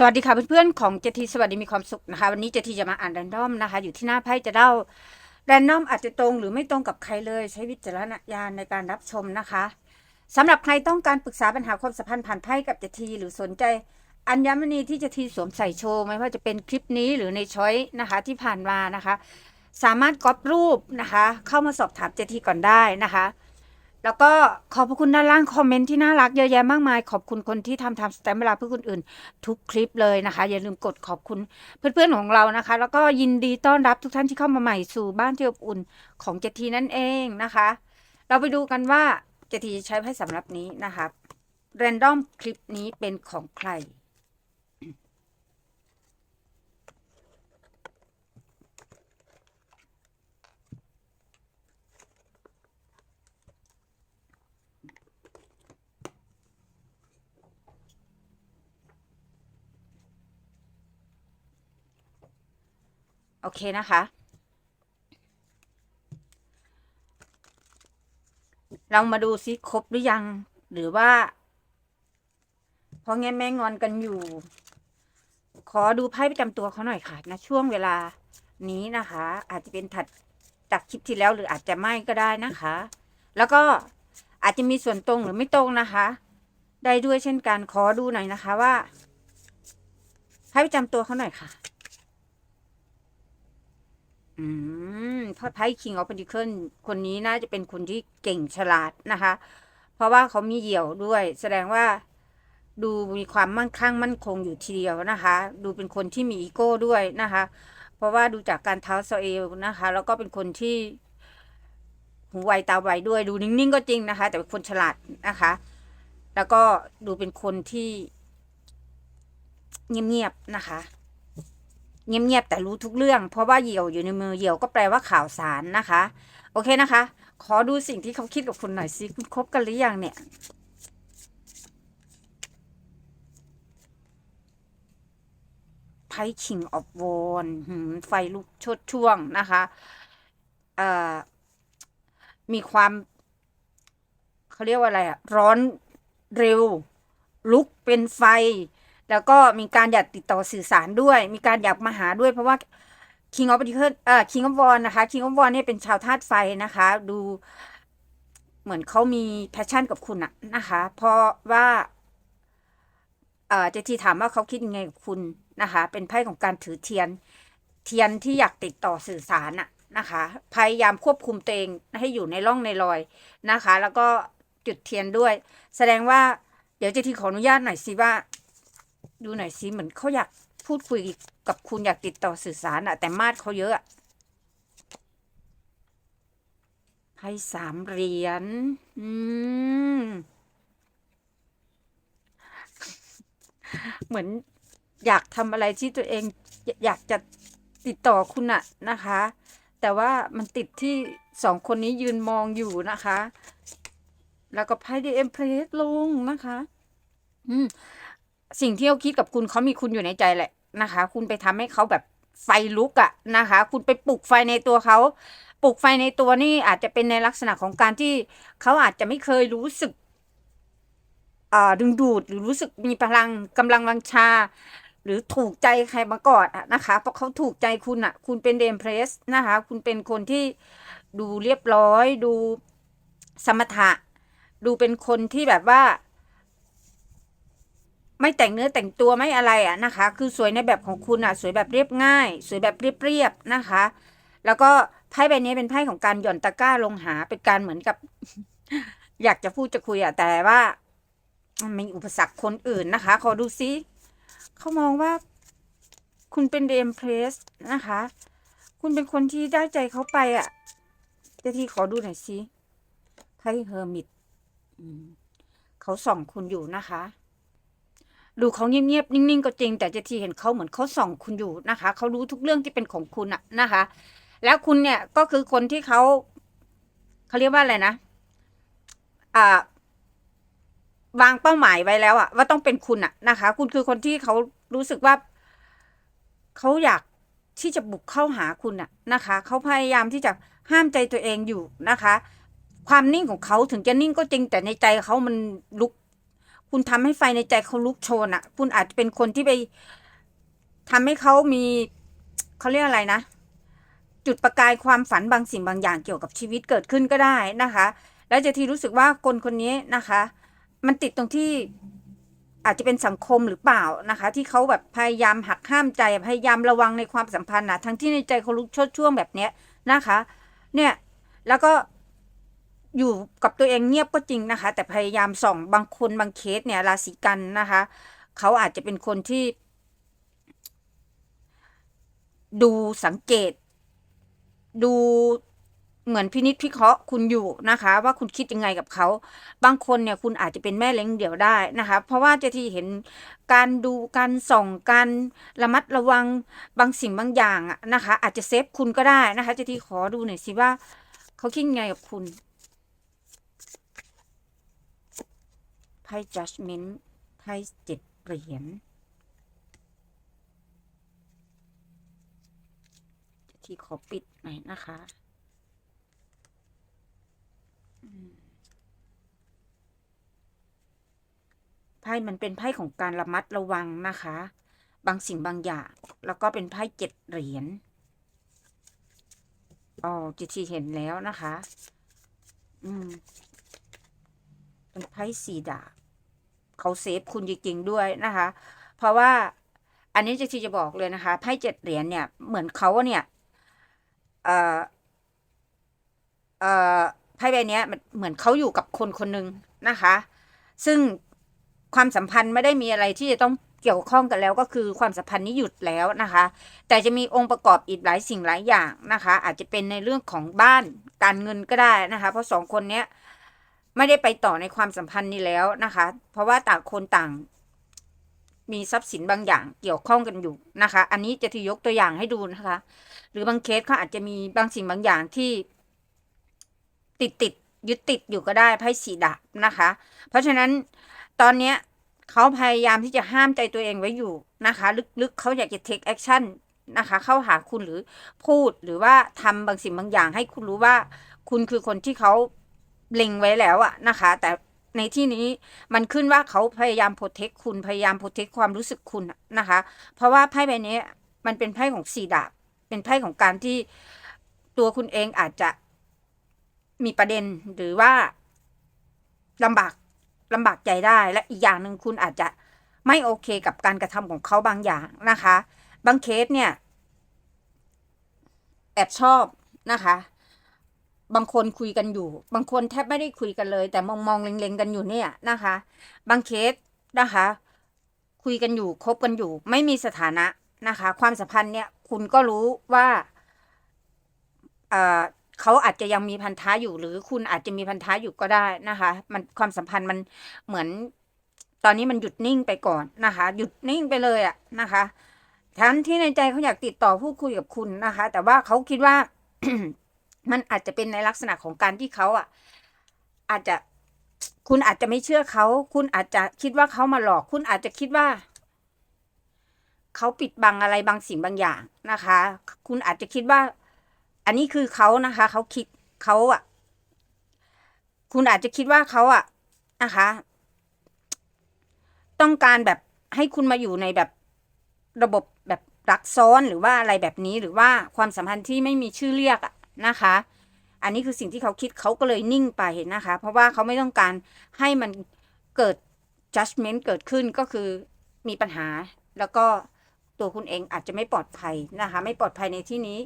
สวัสดีค่ะเพื่อนๆของเจทีสวัสดีมีความสุขนะคะ วันนี้เจทีจะมาอ่านแรนดอมนะคะ อยู่ที่หน้าไพ่จะเล่าแรนดอมอาจจะตรงหรือไม่ตรงกับใครเลยใช้วิจารณญาณในการรับชมนะคะสำหรับใครต้องการปรึกษาปัญหาความสัมพันธ์ผ่านไพ่กับเจทีหรือสนใจ อัญมณีที่เจทีสวมใส่โชว์ไม่ว่าจะเป็นคลิปนี้หรือในช้อยนะคะที่ผ่านมานะคะ สามารถก๊อปรูปนะคะ เข้ามาสอบถามเจทีก่อนได้นะคะ แล้วก็ขอบพระคุณด้านล่างคอมเมนต์ที่น่ารักเยอะแยะมากมาย ขอบคุณคนที่ทำทำสแตมป์เวลาเพื่อคนอื่น ทุกคลิปเลยนะคะ อย่าลืมกดขอบคุณเพื่อนๆของเรานะคะ แล้วก็ยินดีต้อนรับทุกท่านที่เข้ามาใหม่สู่บ้านที่อบอุ่นของเจทีนั่นเองนะคะ เราไปดูกันว่าเจทีใช้ไพ่สำหรับนี้นะคะแรนดอมคลิปนี้เป็นของใคร อเคนะคะ เรามาดูซิครบหรือยัง หรือว่าเพราะแง่แม่งอนกันอยู่ ขอดูไพ่ประจำตัวเขาหน่อยค่ะนะช่วงเวลานี้นะคะ อาจจะเป็นถัดจากคลิปที่แล้วหรืออาจจะไม่ก็ได้นะคะ แล้วก็อาจจะมีส่วนตรงหรือไม่ตรงนะคะ ได้ด้วยเช่นกันขอดูหน่อยนะคะว่าไพ่ประจำตัวเขาหน่อยค่ะ อืมพอไพ่ King of Pentacles คนนี้น่าจะเป็นคนที่เก่งฉลาดนะคะ เพราะว่าเขามีเหี่ยวด้วย แสดงว่าดูมีความมั่งคั่งมั่นคงอยู่ทีเดียวนะคะ ดูเป็นคนที่มีอีโก้ด้วยนะคะ เพราะว่าดูจากการเท้าโซเอลนะคะ แล้วก็เป็นคนที่หูไวตาไวด้วยดูนิ่งๆก็จริงนะคะ แต่เป็นคนฉลาดนะคะ แล้วก็ดูเป็นคนที่เงียบๆนะคะ เงียบๆแต่รู้ทุกเรื่อง เพราะว่าเหยี่ยวอยู่ในมือเหยี่ยวก็แปลว่าข่าวสารนะคะ โอเคนะคะ ขอดูสิ่งที่เขาคิดกับคุณหน่อยสิคุณคบกันหรือยังเนี่ยไพ่ King of w a n d หืมไฟลุกชดช่วงนะคะเอ่อมีความเขาเรียกว่าอะไรอะร้อนเร็ว ลุกเป็นไฟ แล้วก็มีการอยากติดต่อสื่อสารด้วย มีการอยากมาหาด้วย เพราะว่า King of Pentacles เอ่อ King of w a n d นะคะ King of w a n d เนี่ยเป็นชาวธาตุไฟนะคะ ดูเหมือนเขามีแพชชั่นกับคุณอะนะคะ เพราะว่า เอ่อเจทีถามว่าเขาคิดยังไงกับคุณนะคะ เป็นไพ่ของการถือเทียน เทียนที่อยากติดต่อสื่อสารอะนะคะ พยายามควบคุมตัวเองให้อยู่ในร่องในรอยนะคะ แล้วก็จุดเทียนด้วย แสดงว่าเดี๋ยวเจทีขออนุญาตหน่อยสิว่า ดูหน่อยสิเหมือนเขาอยากพูดคุยกับคุณอยากติดต่อสื่อสารอะแต่มาดเขาเยอะอะไพ่สามเหรียญ อืม เหมือนอยากทำอะไรที่ตัวเองอยอยากจะติดต่อคุณอะนะคะ แต่ว่ามันติดที่สองคนนี้ยืนมองอยู่นะคะ แล้วก็ไพ่ดีเอ็มเพลสลงนะคะ อืม สิ่งที่เขาคิดกับคุณเขามีคุณอยู่ในใจแหละนะคะ คุณไปทำให้เขาแบบไฟลุกอะนะคะ คุณไปปลุกไฟในตัวเขาปลุกไฟในตัวนี่อาจจะเป็นในลักษณะของการที่เขาอาจจะไม่เคยรู้สึกดึงดูดหรือรู้สึกมีพลังกำลังวังชา หรือถูกใจใครมาก่อนนะคะเพราะเขาถูกใจคุณอะคุณเป็นเดมเพรสนะคะ คุณเป็นคนที่ดูเรียบร้อย ดูสมถะ ดูเป็นคนที่แบบว่า ไม่แต่งเนื้อแต่งตัวไม่อะไรอะนะคะ คือสวยในแบบของคุณอะ สวยแบบเรียบง่าย สวยแบบเรียบๆนะคะ แล้วก็ไพ่ใบนี้เป็นไพ่ของการหย่อนตะกร้าลงหาเป็นการเหมือนกับ อยากจะพูดจะคุยอะแต่ว่ามันมีอุปสรรคคนอื่นนะคะ ขอดูซิเขามองว่า คุณเป็นเดมเพรสนะคะ คุณเป็นคนที่ได้ใจเขาไปอะเจะที่ขอดูหน่อยซิไพ่เฮอร์มิตเขาส่องคุณอยู่นะคะ ดูเขาเงียบๆนิ่งๆก็จริง แต่เจะทีเห็นเขาเหมือนเขาส่องคุณอยู่นะคะเขารู้ทุกเรื่องที่เป็นของคุณอะนะคะ แล้วคุณเนี่ยก็คือคนที่เขาเขาเรียกว่าอะไรนะอ่าวางเป้าหมายไว้แล้วอะว่าต้องเป็นคุณอะนะคะ คุณคือคนที่เขารู้สึกว่าเขาอยากที่จะบุกเข้าหาคุณอะนะคะเขาพยายามที่จะห้ามใจตัวเองอยู่นะคะ ความนิ่งของเขาถึงจะนิ่งก็จริงแต่ในใจเขามันลุก คุณทำให้ไฟในใจเขาลุกโชนอะคุณอาจจะเป็นคนที่ไปทำให้เขามีเขาเรียกอะไรนะ จุดประกายความฝันบางสิ่งบางอย่างเกี่ยวกับชีวิตเกิดขึ้นก็ได้นะคะ แล้วเจะทีรู้สึกว่าคนคนนี้นะคะ มันติดตรงที่อาจจะเป็นสังคมหรือเปล่านะคะ ที่เขาแบบพยายามหักห้ามใจพยายามระวังในความสัมพันธ์นะทั้งที่ในใจเขาลุกโชดช่วงแบบเนี้ยนะคะ เนี่ยแล้วก็ อยู่กับตัวเองเงียบก็จริงนะคะ แต่พยายามส่องบางคนบางเคสเนี่ยราศีกันนะคะ เขาอาจจะเป็นคนที่ ดูสังเกต ดูเหมือนพินิจพิเคราะห์คุณอยู่นะคะ ว่าคุณคิดยังไงกับเขา บางคนเนี่ยคุณอาจจะเป็นแม่เล้งเดี่ยวได้นะคะ เพราะว่าเจะที่เห็นการดูการส่องการระมัดระวังบางสิ่งบางอย่างนะคะ อาจจะเซฟคุณก็ได้นะคะเจะที่ขอดูหน่อยสิว่าเขาคิดยังไงกับคุณ ไพ่ judgment ไพ่เจ็ดเหรียญที่ขอปิดหน่อยนะคะไพ่มันเป็นไพ่ของการระมัดระวังนะคะ บางสิ่งบางอย่าง แล้วก็เป็นไพ่เจ็ดเหรียญอ๋อจิทีเห็นแล้วนะคะ อืม เป็นไพ่สีดาบ เขาเซฟคุณจริงๆด้วยนะคะ เพราะว่าอันนี้จะทีจะบอกเลยนะคะไพ่เจ็ดเหรียญเนี่ยเหมือนเขาเนี่ยเอ่อเอ่อไพ่ใบนี้ยมันเหมือนเขาอยู่กับคนคนหนึ่งนะคะ ซึ่งความสัมพันธ์ไม่ได้มีอะไรที่จะต้องเกี่ยวข้องกันแล้วก็คือความสัมพันธ์นี้หยุดแล้วนะคะ แต่จะมีองค์ประกอบอีกหลายสิ่งหลายอย่างนะคะ อาจจะเป็นในเรื่องของบ้านการเงินก็ได้นะคะ เพราะสองคนเนี้ย ไม่ได้ไปต่อในความสัมพันธ์นี้แล้วนะคะ เพราะว่าต่างคนต่าง มีทรัพย์สินบางอย่างเกี่ยวข้องกันอยู่นะคะ อันนี้จะทียกตัวอย่างให้ดูนะคะ หรือบางเคสเขาอาจจะมีบางสิ่งบางอย่างที่ ติดติดยึดติดอยู่ก็ได้ไพ่สีดาบนะคะ เพราะฉะนั้นตอนเนี้ยเขาพยายามที่จะห้ามใจตัวเองไว้อยู่นะคะ ลึกๆเขาอยากจะ take action นะคะ เข้าหาคุณหรือพูดหรือว่าทำบางสิ่งบางอย่างให้คุณรู้ว่า คุณคือคนที่เขา เล็งไว้แล้วอะนะคะ แต่ในที่นี้มันขึ้นว่าเขาพยายามโปรเทคคุณพยายามโปรเทคความรู้สึกคุณนะคะ เพราะว่าไพ่ใบนี้มันเป็นไพ่ของสีดาบ เป็นไพ่ของการที่ตัวคุณเองอาจจะมีประเด็นหรือว่าลำบากลำบากใจได้และอีกอย่างหนึ่งคุณอาจจะไม่โอเคกับการกระทำของเขาบางอย่างนะคะ บางเคสเนี่ยแอบชอบนะคะ บางคนคุยกันอยู่ บางคนแทบไม่ได้คุยกันเลย แต่มองมองเล็งๆกันอยู่เนี่ยนะคะ บางเคสนะคะ คุยกันอยู่คบกันอยู่ ไม่มีสถานะนะคะ ความสัมพันธ์เนี่ยคุณก็รู้ว่าเออเขาอาจจะยังมีพันธะอยู่ หรือคุณอาจจะมีพันธะอยู่ก็ได้นะคะ มันความสัมพันธ์มันเหมือน ตอนนี้มันหยุดนิ่งไปก่อนนะคะ หยุดนิ่งไปเลยอะนะคะทั้นที่ในใจเขาอยากติดต่อพูดคุยกับคุณนะคะ แต่ว่าเขาคิดว่า มันอาจจะเป็นในลักษณะของการที่เขาอะ อาจจะคุณอาจจะไม่เชื่อเขา คุณอาจจะคิดว่าเขามาหลอก คุณอาจจะคิดว่า เขาปิดบังอะไรบางสิ่งบางอย่างนะคะ คุณอาจจะคิดว่า อันนี้คือเขานะคะ เขาคิดเขาอะ คุณอาจจะคิดว่าเขาอะนะคะ ต้องการแบบให้คุณมาอยู่ในแบบระบบแบบรักซ้อนหรือว่าอะไรแบบนี้หรือว่าความสัมพันธ์ที่ไม่มีชื่อเรียกอะ นะคะ อันนี้คือสิ่งที่เขาคิดเขาก็เลยนิ่งไปนะคะ เพราะว่าเขาไม่ต้องการให้มันเกิด judgment เกิดขึ้นก็คือมีปัญหาแล้วก็ตัวคุณเองอาจจะไม่ปลอดภัยนะคะ ไม่ปลอดภัยในที่นี้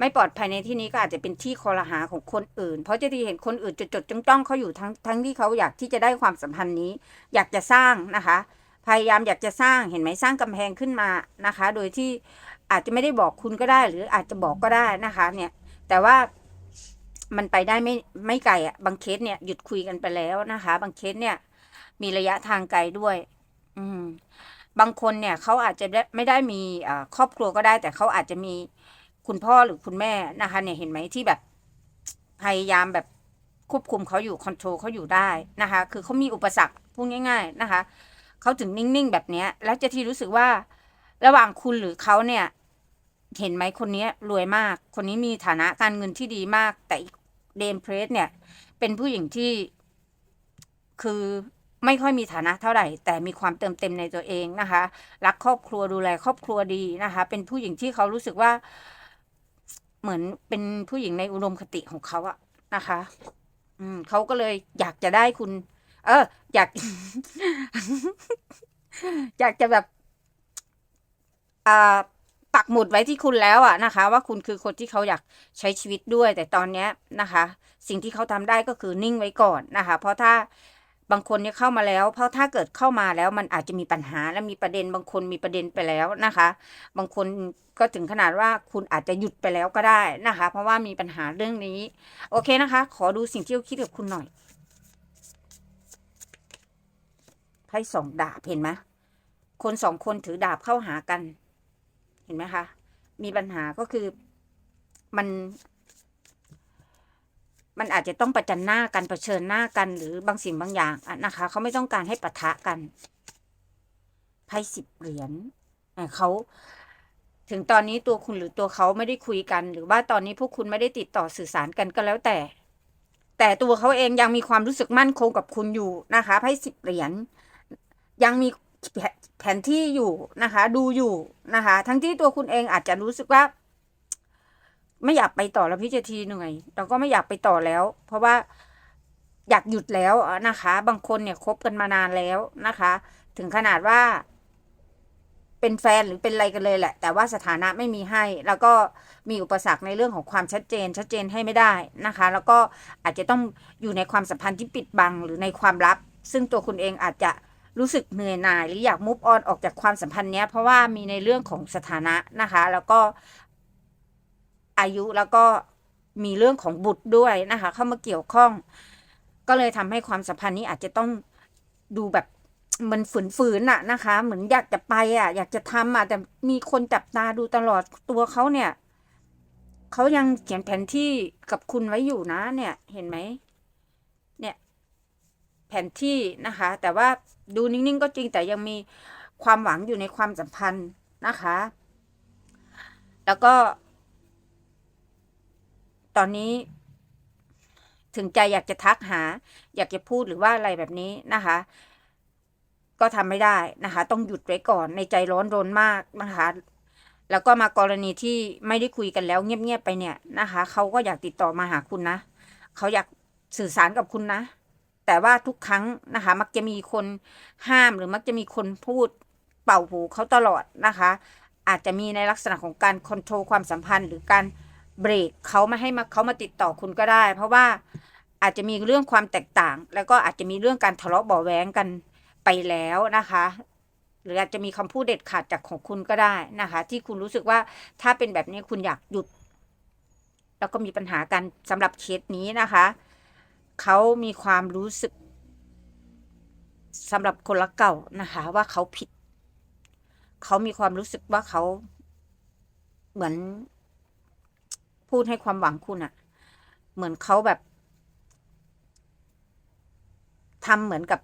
ไม่ปลอดภัยในที่นี้ก็อาจจะเป็นที่คอรหาของคนอื่น เพราะจะที่เห็นคนอื่นจดจดจ้องจ้องเขาอยู่ทั้งทั้งที่เขาอยากที่จะได้ความสัมพันธ์นี้ อยากจะสร้างนะคะ พยายามอยากจะสร้างเห็นไหมสร้างกำแพงขึ้นมานะคะ โดยที่อาจจะไม่ได้บอกคุณก็ได้ หรืออาจจะบอกก็ได้นะคะ เนี่ย แต่ว่ามันไปได้ไม่ไม่ไกลอะ่ะบางเคสเนี่ยหยุดคุยกันไปแล้วนะคะ บางเคสเนี่ย มีระยะทางไกลด้วย อืม บางคนเนี่ยเขาอาจจะไม่ได้มีครอบครัวก็ได้ แต่เขาอาจจะมีคุณพ่อหรือคุณแม่นะคะ เนี่ยเห็นไหมที่แบบพยายามแบบควบคุมเขาอยู่คอนโทรลเขาอยู่ได้นะคะ คือเขามีอุปสรรคพูดง่าย ๆนะคะเขาถึงนิ่งๆแบบเนี้ย แล้วจะที่รู้สึกว่าระหว่างคุณหรือเขาเนี่ย เห็นไหมคนนี้รวยมาก คนนี้มีฐานะการเงินที่ดีมาก แต่เดมเพรสเนี่ย เป็นผู้หญิงที่คือไม่ค่อยมีฐานะเท่าไหร่ แต่มีความเติมเต็มในตัวเองนะคะ รักครอบครัวดูแลครอบครัวดีนะคะ เป็นผู้หญิงที่เขารู้สึกว่าเหมือนเป็นผู้หญิงในอุดมคติของเขาอะนะคะ อืมเขาก็เลยอยากจะได้คุณ เออ อยาก อยากจะแบบอ่า ปักหมุดไว้ที่คุณแล้วอะนะคะ ว่าคุณคือคนที่เขาอยากใช้ชีวิตด้วย แต่ตอนเนี้ยนะคะ สิ่งที่เขาทำได้ก็คือนิ่งไว้ก่อนนะคะ เพราะถ้าบางคนเนี่ยเข้ามาแล้ว เพราะถ้าเกิดเข้ามาแล้วมันอาจจะมีปัญหาและมีประเด็นบางคนมีประเด็นไปแล้วนะคะ บางคนก็ถึงขนาดว่าคุณอาจจะหยุดไปแล้วก็ได้นะคะ เพราะว่ามีปัญหาเรื่องนี้ โอเคนะคะ ขอดูสิ่งที่เขาคิดกับคุณหน่อยไพ่สองดาบเห็นไหมคนสองคนถือดาบเข้าหากัน เห็นไหมคะ มีปัญหาก็คือมัน มันอาจจะต้องประจันหน้ากันเผชิญหน้ากันหรือบางสิ่งบางอย่างนะคะ เขาไม่ต้องการให้ปะทะกันไพ่สิบเหรียญเขาถึงตอนนี้ตัวคุณหรือตัวเขาไม่ได้คุยกัน หรือว่าตอนนี้พวกคุณไม่ได้ติดต่อสื่อสารกันก็แล้วแต่ แต่ตัวเขาเองยังมีความรู้สึกมั่นคงกับคุณอยู่นะคะไพ่สิบเหรียญยังมี แผนที่อยู่นะคะ ดูอยู่นะคะ ทั้งที่ตัวคุณเองอาจจะรู้สึกว่า ไม่อยากไปต่อแล้วพี่เจทีหน่อยเราก็ไม่อยากไปต่อแล้ว เพราะว่าอยากหยุดแล้วนะคะ บางคนเนี่ยคบกันมานานแล้วนะคะ ถึงขนาดว่า เป็นแฟนหรือเป็นอะไรกันเลยแหละ แต่ว่าสถานะไม่มีให้ แล้วก็มีอุปสรรคในเรื่องของความชัดเจน ชัดเจนให้ไม่ได้นะคะ แล้วก็อาจจะต้องอยู่ในความสัมพันธ์ที่ปิดบังหรือในความลับ ซึ่งตัวคุณเองอาจจะ รู้สึกเหนื่อยหน่ายหรืออยากมุฟออนออกจากความสัมพันธ์เนี้ย เพราะว่ามีในเรื่องของสถานะนะคะ แล้วก็อายุแล้วก็มีเรื่องของบุตรด้วยนะคะ เข้ามาเกี่ยวข้อง ก็เลยทำให้ความสัมพันธ์นี้อาจจะต้องดูแบบมันฝืนๆน่ะนะคะ เหมือนอยากจะไปอะ อยากจะทำอะแต่มีคนจับตาดูตลอดตัวเขาเนี่ยเขายังเขียนแผนที่กับคุณไว้อยู่นะเนี่ย เห็นไหม แผนที่นะคะ แต่ว่าดูนิ่งๆก็จริงแต่ยังมีความหวังอยู่ในความสัมพันธ์นะคะ แล้วก็ ตอนนี้ถึงใจอยากจะทักหา อยากจะพูดหรือว่าอะไรแบบนี้นะคะ ก็ทำไม่ได้นะคะ ต้องหยุดไว้ก่อนในใจร้อนรนมากนะคะ แล้วก็มากรณีที่ไม่ได้คุยกันแล้ว เงียบๆไปเนี่ยนะคะเขาก็อยากติดต่อมาหาคุณนะเขาอยากสื่อสารกับคุณนะ แต่ว่าทุกครั้งนะคะ มักจะมีคนห้ามหรือมักจะมีคนพูดเป่าหูเขาตลอดนะคะ อาจจะมีในลักษณะของการคอนโทรลความสัมพันธ์ หรือการเบรกเขาไม่ให้มาเขามาติดต่อคุณก็ได้ เพราะว่าอาจจะมีเรื่องความแตกต่าง แล้วก็อาจจะมีเรื่องการทะเลาะเบาะแว้งกันไปแล้วนะคะ หรืออาจจะมีคำพูดเด็ดขาดจากของคุณก็ได้นะคะ ที่คุณรู้สึกว่าถ้าเป็นแบบนี้คุณอยากหยุด แล้วก็มีปัญหากันสำหรับเคสนี้นะคะ เขามีความรู้สึกสำหรับคนรักเก่านะคะ ว่าเขาผิด เขามีความรู้สึกว่าเขาเหมือนพูดให้ความหวังคุณอะเหมือนเขาแบบทำเหมือนกับ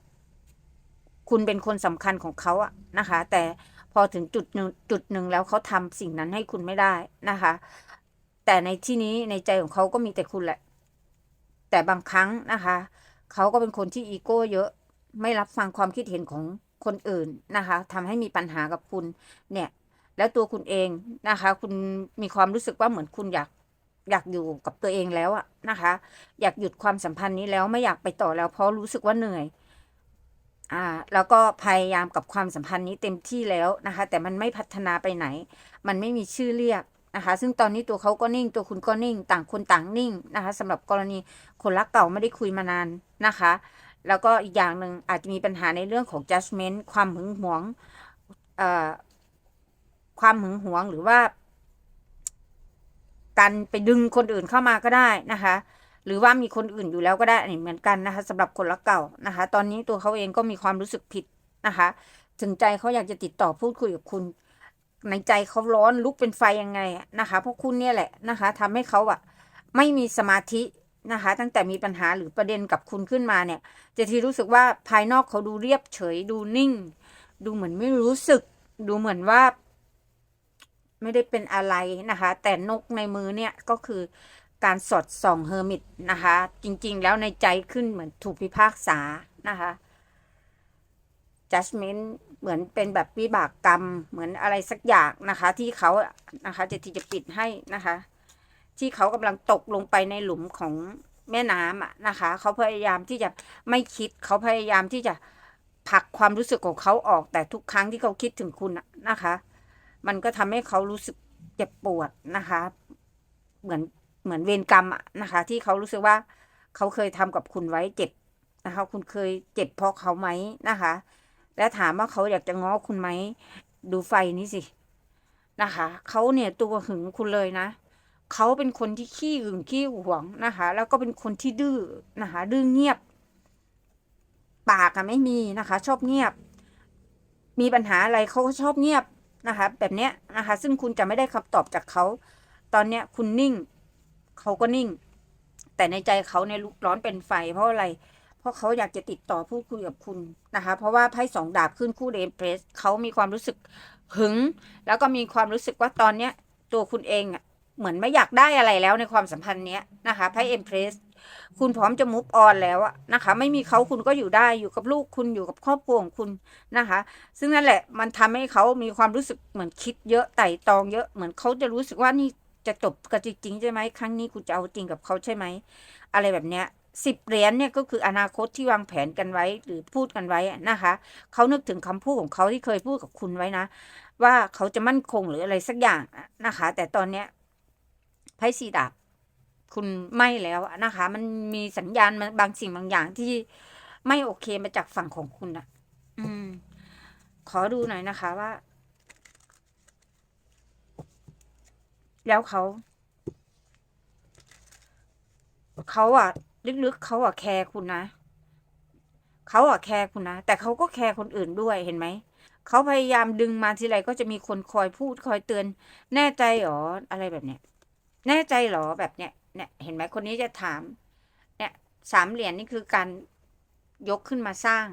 คุณเป็นคนสำคัญของเขาอะนะคะ แต่พอถึงจุดหนึ่งจุดหนึ่งแล้วเขาทำสิ่งนั้นให้คุณไม่ได้นะคะ แต่ในที่นี้ในใจของเขาก็มีแต่คุณแหละ แต่บางครั้งนะคะ เขาก็เป็นคนที่อีโก้เยอะ ไม่รับฟังความคิดเห็นของคนอื่นนะคะทำให้มีปัญหากับคุณเนี่ย แล้วตัวคุณเองนะคะ คุณมีความรู้สึกว่าเหมือนคุณอยากอยากอยู่กับตัวเองแล้วอะนะคะ อยากหยุดความสัมพันธ์นี้แล้วไม่อยากไปต่อแล้ว เพราะรู้สึกว่าเหนื่อย อ่า แล้วก็พยายามกับความสัมพันธ์นี้เต็มที่แล้วนะคะ แต่มันไม่พัฒนาไปไหน มันไม่มีชื่อเรียก นะคะ ซึ่งตอนนี้ตัวเขาก็นิ่ง ตัวคุณก็นิ่ง ต่างคนต่างนิ่งนะคะสำหรับกรณีคนรักเก่าไม่ได้คุยมานานนะคะ แล้วก็อีกอย่างหนึ่งอาจจะมีปัญหาในเรื่องของ judgment ความหึงหวงความหึงหวงหรือว่า การไปดึงคนอื่นเข้ามาก็ได้นะคะ หรือว่ามีคนอื่นอยู่แล้วก็ได้อันนี้เหมือนกันนะคะสำหรับคนรักเก่านะคะ ตอนนี้ตัวเขาเองก็มีความรู้สึกผิดนะคะถึงใจเขาอยากจะติดต่อพูดคุยกับคุณ ในใจเขาร้อนลุกเป็นไฟยังไงนะคะเพราะคุณเนี่ยแหละนะคะทำให้เขาอะไม่มีสมาธินะคะ ตั้งแต่มีปัญหาหรือประเด็นกับคุณขึ้นมาเนี่ยจะทีรู้สึกว่าภายนอกเขาดูเรียบเฉยดูนิ่ง ดูเหมือนไม่รู้สึก ดูเหมือนว่า ไม่ได้เป็นอะไรนะคะ แต่นกในมือเนี่ยก็คือการสอดส่องเฮอร์มิตนะคะ จริงๆ แล้วในใจขึ้นเหมือนถูกพิพากษานะคะ judgment เหมือนเป็นแบบวิบากกรรม เหมือนอะไรสักอย่างนะคะ ที่เขานะคะจะที่จะปิดให้นะคะ ที่เขากำลังตกลงไปในหลุมของแม่น้ำอะนะคะ เขาพยายามที่จะไม่คิดเขาพยายามที่จะผลักความรู้สึกของเขาออกแต่ทุกครั้งที่เขาคิดถึงคุณนะคะ มันก็ทำให้เขารู้สึกเจ็บปวดนะคะ เหมือนเหมือนเวรกรรมอะนะคะ ที่เขารู้สึกว่าเขาเคยทำกับคุณไว้เจ็บนะคะ คุณเคยเจ็บเพราะเขาไหมนะคะ และถามว่าเขาอยากจะง้อคุณไหม ดูไฟนี้สิ นะคะ เขาเนี่ยตัวหึงคุณเลยนะ เขาเป็นคนที่ขี้หึงขี้หวงนะคะ แล้วก็เป็นคนที่ดื้อนะคะ ดื้อเงียบ ปากอะไม่มีนะคะ ชอบเงียบ มีปัญหาอะไรเขาก็ชอบเงียบนะคะ แบบเนี้ยนะคะ ซึ่งคุณจะไม่ได้คำตอบจากเขา ตอนเนี้ยคุณนิ่ง เขาก็นิ่ง แต่ในใจเขาเนี่ยลุกร้อนเป็นไฟเพราะอะไรเพราะเขาอยากจะติดต่อพูดคุยกับคุณนะคะ เพราะว่าไพ่สองดาบขึ้นคู่เดมเพรสเขามีความรู้สึกหึง แล้วก็มีความรู้สึกว่าตอนเนี้ยตัวคุณเองอะเหมือนไม่อยากได้อะไรแล้วในความสัมพันธ์เนี้ยนะคะไพ่เอ็มเพรสคุณพร้อมจะมุฟออนแล้วอะนะคะ ไม่มีเขาคุณก็อยู่ได้อยู่กับลูกคุณอยู่กับครอบครัวของคุณนะคะ ซึ่งนั่นแหละมันทำให้เขามีความรู้สึกเหมือนคิดเยอะไต่ตองเยอะเหมือนเขาจะรู้สึกว่านี่จะจบกันจริงใช่ไหมครั้งนี้กูจะเอาจริงกับเขาใช่ไหมอะไรแบบเนี้ย สิบเหรียญเนี่ยก็คืออนาคตที่วางแผนกันไว้หรือพูดกันไว้นะคะเขานึกถึงคำพูดของเขาที่เคยพูดกับคุณไว้นะ ว่าเขาจะมั่นคงหรืออะไรสักอย่างนะคะ แต่ตอนเนี้ยไพ่สีดาบคุณไม่แล้วนะคะ มันมีสัญญาณบางสิ่งบางอย่างที่ไม่โอเคมาจากฝั่งของคุณอะอืม ขอดูหน่อยนะคะว่า แล้วเขาเขาอะ ลึกๆเขาอะแคร์คุณนะเขาอะแคร์คุณนะ แต่เขาก็แคร์คนอื่นด้วยเห็นไหมเขาพยายามดึงมาทีไรก็จะมีคนคอยพูดคอยเตือน แน่ใจหรออะไรแบบเนี้ยแน่ใจหรอแบบเนี้ยเนี่ย เห็นไหมคนนี้จะถาม เนี่ยสามเหรียญนี่คือการยกขึ้นมาสร้าง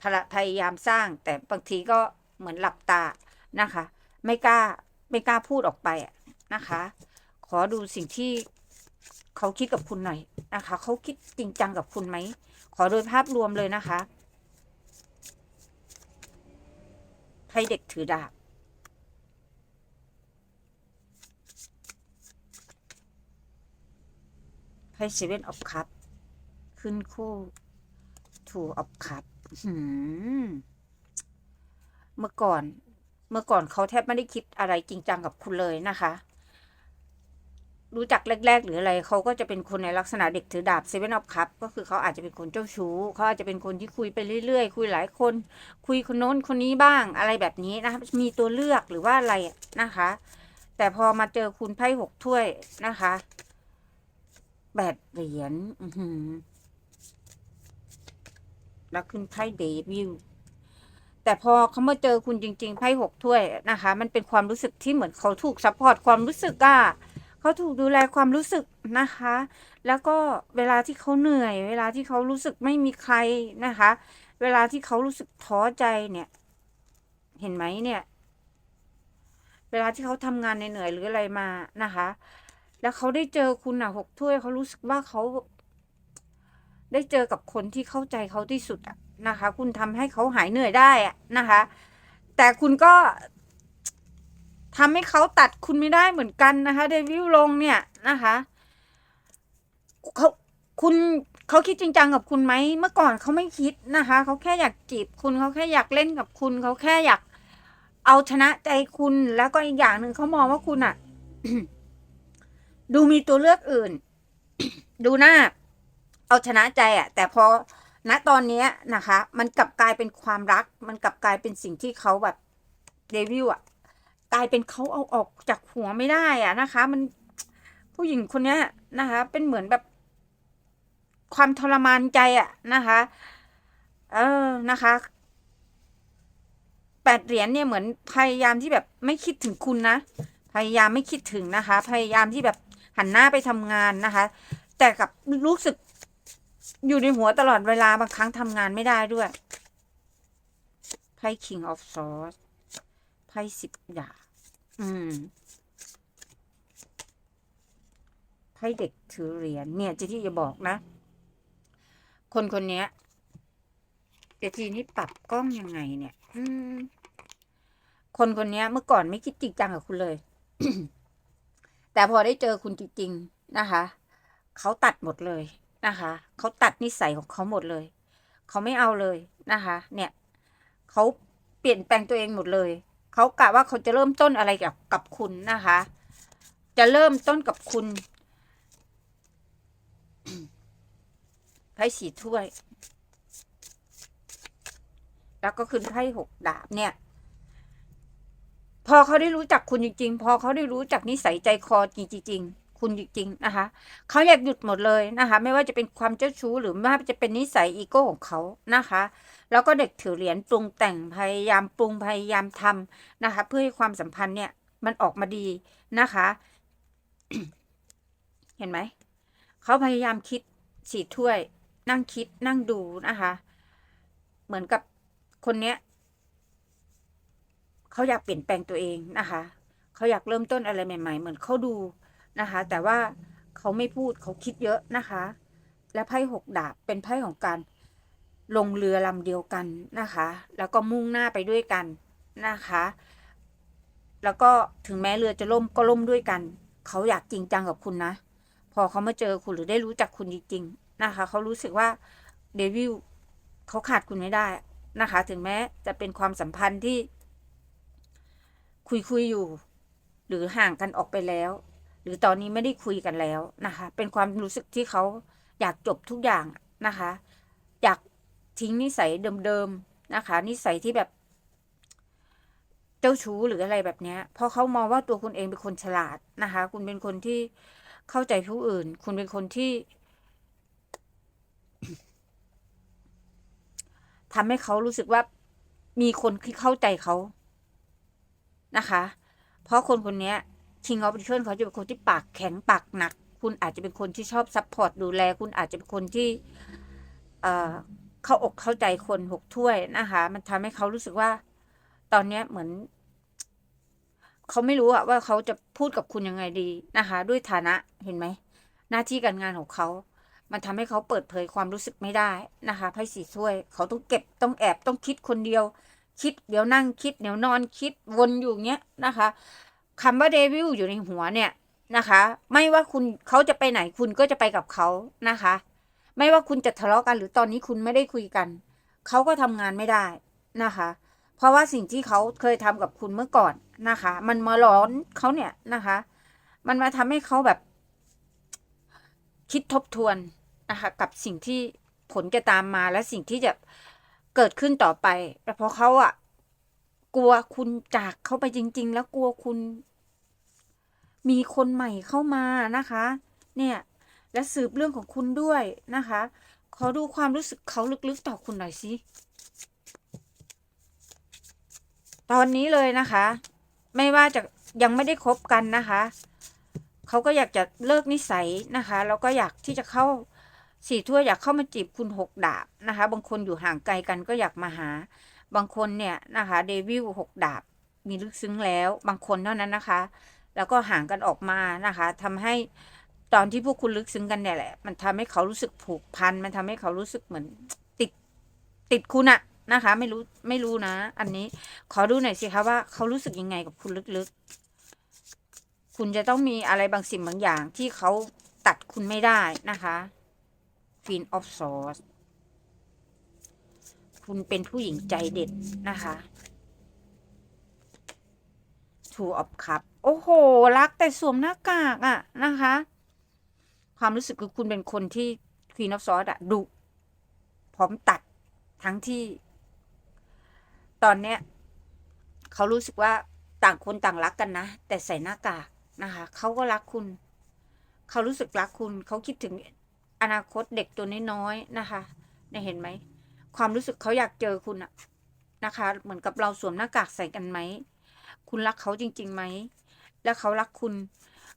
พยพยายามสร้าง แต่บางทีก็เหมือนหลับตานะคะ ไม่กล้าไม่กล้าพูดออกไปอะนะคะ ขอดูสิ่งที่ เขาคิดกับคุณหน่อยนะคะ เขาคิดจริงจังกับคุณไหม ขอโดยภาพรวมเลยนะคะไพ่เด็กถือดาบ ไพ่เซเว่นออฟคัพขึ้นคู่ทูออฟคัพเมื่อก่อน เมื่อก่อนเขาแทบไม่ได้คิดอะไรจริงจังกับคุณเลยนะคะ รู้จักแรก ๆ หรืออะไรเขาก็จะเป็นคนในลักษณะเด็กถือดาบเซเว่นออฟคัพก็คือเขาอาจจะเป็นคนเจ้าชู้เขาอาจจะเป็นคนที่คุยไปเรื่อย ๆ คุยหลายคน คุยคนโน้นคนนี้บ้างอะไรแบบนี้นะคะมีตัวเลือกหรือว่าอะไรนะคะ แต่พอมาเจอคุณไพ่หกถ้วยนะคะแปดเหรียญแล้วขึ้นไพ่เดวิลแต่พอเขามาเจอคุณจริง ๆไพ่หกถ้วยนะคะ มันเป็นความรู้สึกที่เหมือนเขาถูกซัพพอร์ตความรู้สึกอะ เขาถูกดูแลความรู้สึกนะคะ แล้วก็เวลาที่เขาเหนื่อย เวลาที่เขารู้สึกไม่มีใครนะคะ เวลาที่เขารู้สึกท้อใจเนี่ย เห็นไหมเนี่ย เวลาที่เขาทำงานเหนื่อยหรืออะไรมานะคะ แล้วเขาได้เจอคุณอะหกถ้วยเขารู้สึกว่าเขาได้เจอกับคนที่เข้าใจเขาที่สุดอะนะคะ คุณทำให้เขาหายเหนื่อยได้อะนะคะ แต่คุณก็ ทำให้เขาตัดคุณไม่ได้เหมือนกันนะคะเดวิลลงเนี่ยนะคะเขาคุณเขาคิดจริงจังกับคุณไหมเมื่อก่อนเขาไม่คิดนะคะเขาแค่อยากจีบคุณเขาแค่อยากเล่นกับคุณเขาแค่อยากเอาชนะใจคุณแล้วก็อีกอย่างหนึ่งเขามองว่าคุณอะดูมีตัวเลือกอื่น ดูหน้า เอาชนะใจอะแต่พอณตอนนี้นะคะ มันกลับกลายเป็นความรัก มันกลับกลายเป็นสิ่งที่เขาแบบเดวิลอะ กลายเป็นเขาเอาออกจากหัวไม่ได้อะนะคะ มันผู้หญิงคนเนี้ยนะคะ เป็นเหมือนแบบ ความทรมานใจอะนะคะ เออนะคะแปดเหรียญเนี่ยเหมือนพยายามที่แบบไม่คิดถึงคุณนะพยายามไม่คิดถึงนะคะ พยายามที่แบบหันหน้าไปทำงานนะคะ แต่กับรู้สึกอยู่ในหัวตลอดเวลาบางครั้งทำงานไม่ได้ด้วยไพ่ King of Swords ไพ่สิบดาบ อืมไพ่เด็กถือเหรียญเนี่ยจะที่จะบอกนะ คนคนนี้เดี๋ยวทีนี้ปรับกล้องยังไงเนี่ย อืม คนคนนี้เมื่อก่อนไม่คิดจริงจังกับคุณเลย แต่พอได้เจอคุณจริงๆนะคะ เขาตัดหมดเลยนะคะ เขาตัดนิสัยของเขาหมดเลย เขาไม่เอาเลยนะคะ เนี่ย เขาเปลี่ยนแปลงตัวเองหมดเลย เขากะว่าเขาจะเริ่มต้นอะไรกับกับคุณนะคะ จะเริ่มต้นกับคุณไพ่สีถ้วย แล้วก็ขึ้นไพ่หกดาบเนี่ย พอเขาได้รู้จักคุณจริง ๆ พอเขาได้รู้จักนิสัยใจคอจริงๆ คุณจริงๆนะคะเขาอยากหยุดหมดเลยนะคะ ไม่ว่าจะเป็นความเจ้าชู้หรือไม่ว่าจะเป็นนิสัยอีโก้ของเขานะคะ แล้วก็เด็กถือเหรียญปรุงแต่งพยายามปรุงพยายามทำนะคะ เพื่อให้ความสัมพันธ์เนี่ยมันออกมาดีนะคะ เห็นไหมเขาพยายามคิดสีถ้วย นั่งคิดนั่งดูนะคะ เหมือนกับคนเนี้ยเขาอยากเปลี่ยนแปลงตัวเองนะคะ เขาอยากเริ่มต้นอะไรใหม่ ๆ เหมือนเขาดู นะคะ แต่ว่าเขาไม่พูดเขาคิดเยอะนะคะ และไพ่หกดาบเป็นไพ่ของการลงเรือลำเดียวกันนะคะ แล้วก็มุ่งหน้าไปด้วยกันนะคะ แล้วก็ถึงแม้เรือจะล่มก็ล่มด้วยกัน เขาอยากจริงจังกับคุณนะ พอเขามาเจอคุณหรือได้รู้จักคุณจริงๆนะคะ เขารู้สึกว่าเดวิลเขาขาดคุณไม่ได้นะคะ ถึงแม้จะเป็นความสัมพันธ์ที่คุยคุยอยู่ หรือห่างกันออกไปแล้ว หรือตอนนี้ไม่ได้คุยกันแล้วนะคะ เป็นความรู้สึกที่เขาอยากจบทุกอย่างนะคะ อยากทิ้งนิสัยเดิมๆนะคะ นิสัยที่แบบ เจ้าชู้หรืออะไรแบบเนี้ยเพราะเขามองว่าตัวคุณเองเป็นคนฉลาดนะคะ คุณเป็นคนที่เข้าใจผู้อื่น คุณเป็นคนที่ทำให้เขารู้สึกว่ามีคนที่เข้าใจเขานะคะ เพราะคนคนนี้ ชิงออฟดิเคิลเขาจะเป็นคนที่ปากแข็งปากหนัก คุณอาจจะเป็นคนที่ชอบซัพพอร์ตดูแล คุณอาจจะเป็นคนที่เอ่อเข้าอกเข้าใจคนหกถ้วยนะคะ มันทำให้เขารู้สึกว่า ตอนเนี้ยเหมือน เขาไม่รู้อะว่าเขาจะพูดกับคุณยังไงดีนะคะ ด้วยฐานะเห็นไหม หน้าที่การงานของเขา มันทำให้เขาเปิดเผยความรู้สึกไม่ได้นะคะไพ่สีถ้วย เขาต้องเก็บต้องแอบต้องคิดคนเดียว คิดเดี๋ยวนั่งคิด เดี๋ยวนอนคิดวนอยู่เงี้ยนะคะ คำว่าเดวิลอยู่ในหัวเนี่ยนะคะ ไม่ว่าคุณเขาจะไปไหนคุณก็จะไปกับเขานะคะ ไม่ว่าคุณจะทะเลาะกันหรือตอนนี้คุณไม่ได้คุยกัน เขาก็ทำงานไม่ได้นะคะ เพราะว่าสิ่งที่เขาเคยทำกับคุณเมื่อก่อนนะคะ มันมาร้อนเขาเนี่ยนะคะ มันมาทำให้เขาแบบ คิดทบทวนนะคะกับสิ่งที่ผลจะตามมาและสิ่งที่จะเกิดขึ้นต่อไปแต่เพราะเขาอะกลัวคุณจากเขาไปจริง ๆ แล้วกลัวคุณ มีคนใหม่เข้ามานะคะ เนี่ย และสืบเรื่องของคุณด้วยนะคะ ขอดูความรู้สึกเขาลึกๆต่อคุณหน่อยสิ ตอนนี้เลยนะคะ ไม่ว่าจะยังไม่ได้คบกันนะคะ เขาก็อยากจะเลิกนิสัยนะคะ แล้วก็อยากที่จะเข้าสี่ถ้วอยากเข้ามาจีบคุณหกดาบนะคะ บางคนอยู่ห่างไกลกันก็อยากมาหา บางคนเนี่ยนะคะเดวิลหกดาบมีลึกซึ้งแล้ว บางคนเท่านั้นนะคะ แล้วก็ห่างกันออกมานะคะทำให้ตอนที่พวกคุณลึกซึ้งกันเนี่ยแหละ มันทำให้เขารู้สึกผูกพัน มันทำให้เขารู้สึกเหมือนติดติดคุณอะนะคะ ไม่รู้ไม่รู้นะ อันนี้ขอดูหน่อยสิคะว่าเขารู้สึกยังไงกับคุณลึกๆ คุณจะต้องมีอะไรบางสิ่งบางอย่างที่เขาตัดคุณไม่ได้นะคะ Queen of Swords คุณเป็นผู้หญิงใจเด็ดนะคะ Two of Cup โอ้โห รักแต่สวมหน้ากากอะนะคะ ความรู้สึกคือคุณเป็นคนที่ Queen of Swords อะดุพร้อมตัดทั้งที่ ตอนเนี้ยเขารู้สึกว่าต่างคนต่างรักกันนะ แต่ใส่หน้ากากนะคะเขาก็รักคุณ เขารู้สึกรักคุณเขาคิดถึงอนาคตเด็กตัวน้อยๆนะคะเนี่ยเห็นไหม ความรู้สึกเขาอยากเจอคุณอะนะคะ เหมือนกับเราสวมหน้ากากใส่กันไหม คุณรักเขาจริงๆไหม แล้วเขารักคุณ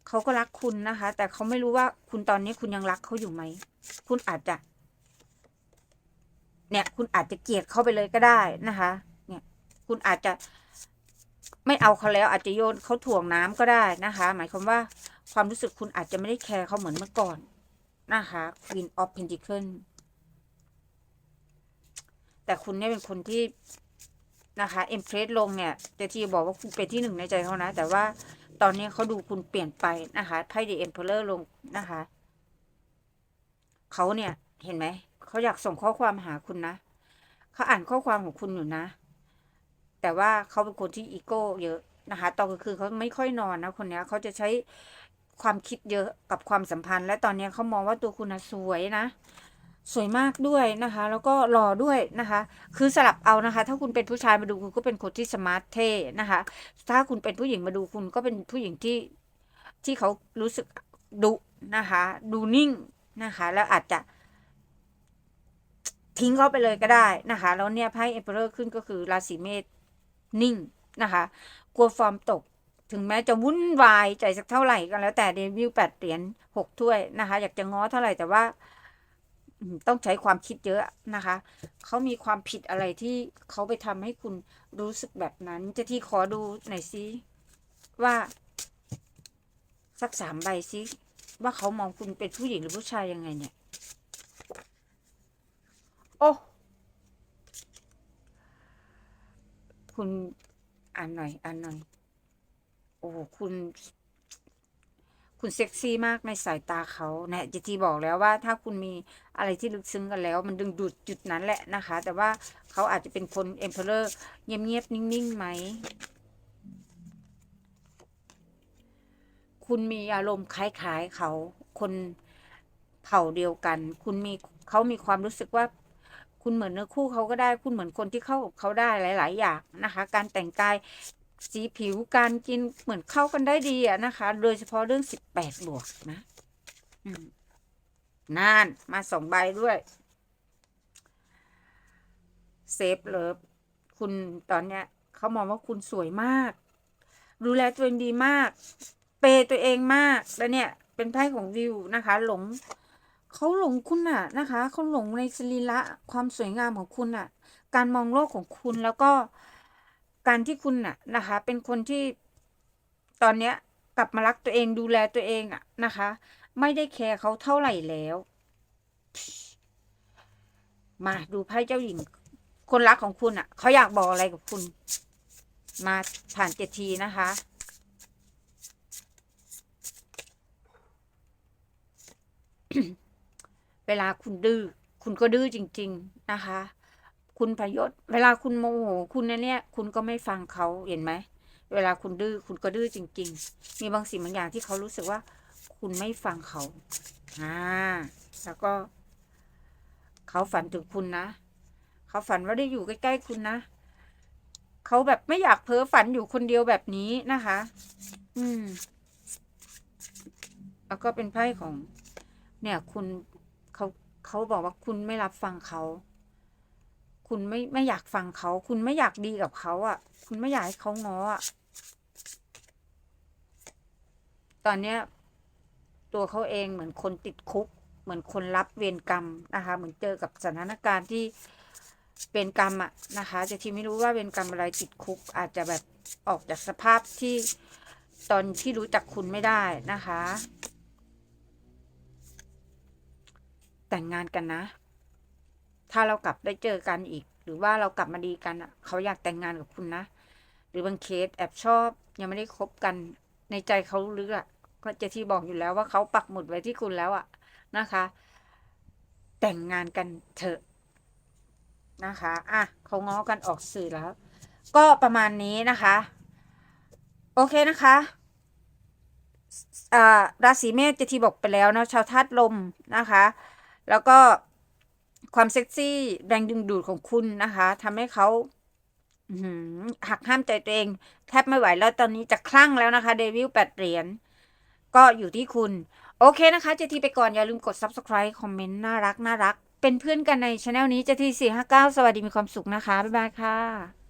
เขาก็รักคุณนะคะ แต่เขาไม่รู้ว่าคุณตอนนี้คุณยังรักเขาอยู่ไหม คุณอาจจะ เนี่ย คุณอาจจะเกลียดเขาไปเลยก็ได้นะคะ เนี่ย คุณอาจจะไม่เอาเขาแล้วอาจจะโยนเขาถ่วงน้ำก็ได้นะคะ หมายความว่าความรู้สึกคุณอาจจะไม่ได้แคร์เขาเหมือนเมื่อก่อนนะคะ Queen of Pentacles แต่คุณเนี่ยเป็นคนที่ นะคะเอ็มเพรสลงเนี่ยเจทีบอกว่าคุณเป็นที่หนึ่งในใจเขานะ แต่ว่าตอนนี้เขาดูคุณเปลี่ยนไปนะคะไพ่เดีเอ็มเพลอร์ลงนะคะเขาเนี่ยเห็นไหมเขาอยากส่งข้อความหาคุณนะเขาอ่านข้อความของคุณอยู่นะ แต่ว่าเขาเป็นคนที่อีโก้เยอะนะคะตอนกลางคืนเขาไม่ค่อยนอนนะคนนี้เขาจะใช้ความคิดเยอะกับความสัมพันธ์ และตอนนี้เขามองว่าตัวคุณสวยนะ สวยมากด้วยนะคะ แล้วก็หล่อด้วยนะคะ คือสลับเอานะคะ ถ้าคุณเป็นผู้ชายมาดูคุณก็เป็นคนที่สมาร์ทเท่นะคะ ถ้าคุณเป็นผู้หญิงมาดูคุณก็เป็นผู้หญิงที่ที่เขารู้สึกดุนะคะ ดูนิ่งนะคะ แล้วอาจจะ ทิ้งเขาไปเลยก็ได้นะคะ แล้วเนี่ยไพ่เอ p เ r อร์ขึ้นก็คือราศีเมษนิ่งนะคะ กลัวฟอร์มตกถึงแม้จะวุ่นวายใจสักเท่าไหร่ก็แล้วแต่เดวิลแปดเหรียญหกถ้วยนะคะ อยากจะง้อเท่าไหร่แต่ว่า ต้องใช้ความคิดเยอะนะคะ เขามีความผิดอะไรที่เขาไปทำให้คุณรู้สึกแบบนั้น จะที่ขอดูหน่อยซิว่า สักสามใบซิว่าเขามองคุณเป็นผู้หญิงหรือผู้ชายยังไงเนี่ย โอ้ คุณอ่านหน่อยอ่านหน่อย โอ้คุณ คุณเซ็กซี่มากในสายตาเขาเนี่ยจิทีบอกแล้วว่าถ้าคุณมีอะไรที่ลึกซึ้งกันแล้ว มันดึงดูดจุดนั้นแหละนะคะ แต่ว่าเขาอาจจะเป็นคนเอ็มเพลอร์เงียบๆนิ่งๆไหมคุณมีอารมณ์คล้ายๆเขาคนเผ่าเดียวกัน คุณมีเขามีความรู้สึกว่าคุณเหมือนเนื้อคู่เขาก็ได้ คุณเหมือนคนที่เข้ากับเขาได้หลาย ๆ อย่างนะคะ การแต่งกาย สีผิวการกินเหมือนเข้ากันได้ดีอะนะคะ โดยเฉพาะเรื่องสิบแปดบวกนะนานมาสองใบด้วยเซฟเลิฟคุณตอนเนี้ยเขามองว่าคุณสวยมาก ดูแลตัวเองดีมาก เปย์ตัวเองมากแล้วเนี่ย เป็นไพ่ของวิวนะคะ หลงเขาหลงคุณน่ะนะคะเขาหลงในสรีระความสวยงามของคุณน่ะการมองโลกของคุณแล้วก็ การที่คุณน่ะนะคะ เป็นคนที่ตอนเนี้ยกลับมารักตัวเองดูแลตัวเองอะนะคะ ไม่ได้แคร์เขาเท่าไหร่แล้ว มาดูไพ่เจ้าหญิง คนรักของคุณอะเขาอยากบอกอะไรกับคุณ มาผ่านเจ็ดทีนะคะเวลาคุณดื้อคุณก็ดื้อจริง ๆ นะคะ คุณพยศ เวลาคุณโมโหคุณเนี่ย คุณก็ไม่ฟังเขาเห็นไหม เวลาคุณดื้อคุณก็ดื้อจริง ๆ มีบางสิ่งบางอย่างที่เขารู้สึกว่า คุณไม่ฟังเขาอ่าแล้วก็ เขาฝันถึงคุณนะเขาฝันว่าได้อยู่ใกล้ๆคุณนะเขาแบบไม่อยากเพ้อฝันอยู่คนเดียวแบบนี้นะคะ อืม แล้วก็เป็นไพ่ของ เนี่ย คุณเขาเขาบอกว่าคุณไม่รับฟังเขา คุณไม่ไม่อยากฟังเขา คุณไม่อยากดีกับเขาอะ คุณไม่อยากให้เขาง้ออะ ตอนเนี้ย ตัวเขาเองเหมือนคนติดคุก เหมือนคนรับเวรกรรมนะคะ เหมือนเจอกับสถานการณ์ที่เวรกรรมอะนะคะจะที่ไม่รู้ว่าเวรกรรมอะไรติดคุก อาจจะแบบออกจากสภาพที่ตอนที่รู้จักคุณไม่ได้นะคะ แต่งงานกันนะ ถ้าเรากลับได้เจอกันอีก หรือว่าเรากลับมาดีกันอะเขาอยากแต่งงานกับคุณนะ หรือบางเคสแอบชอบยังไม่ได้คบกันในใจเขาลึกอะก็จะที่บอกอยู่แล้วว่าเขาปักหมุดไว้ที่คุณแล้วอะนะคะ แต่งงานกันเถอะนะคะอะเขาง้อกันออกสื่อแล้ว ก็ประมาณนี้นะคะ โอเคนะคะอ่าราศีเมษจะทีบอกไปแล้วนะชาวธาตุลมนะคะ แล้วก็ ความเซ็กซี่แรงดึงดูดของคุณนะคะทำให้เขาหักห้ามใจตัวเอง แทบไม่ไหวแล้วตอนนี้จะคลั่งแล้วนะคะเดวิลแปดเหรียญก็อยู่ที่คุณ โอเคนะคะ เจทีไปก่อน อย่าลืมกด subscribe คอมเมนต์น่ารักน่ารัก เป็นเพื่อนกันในช anel นี้เจทีสี่ห้าเก้าสวัสดีมีความสุขนะคะ บ๊ายบายค่ะ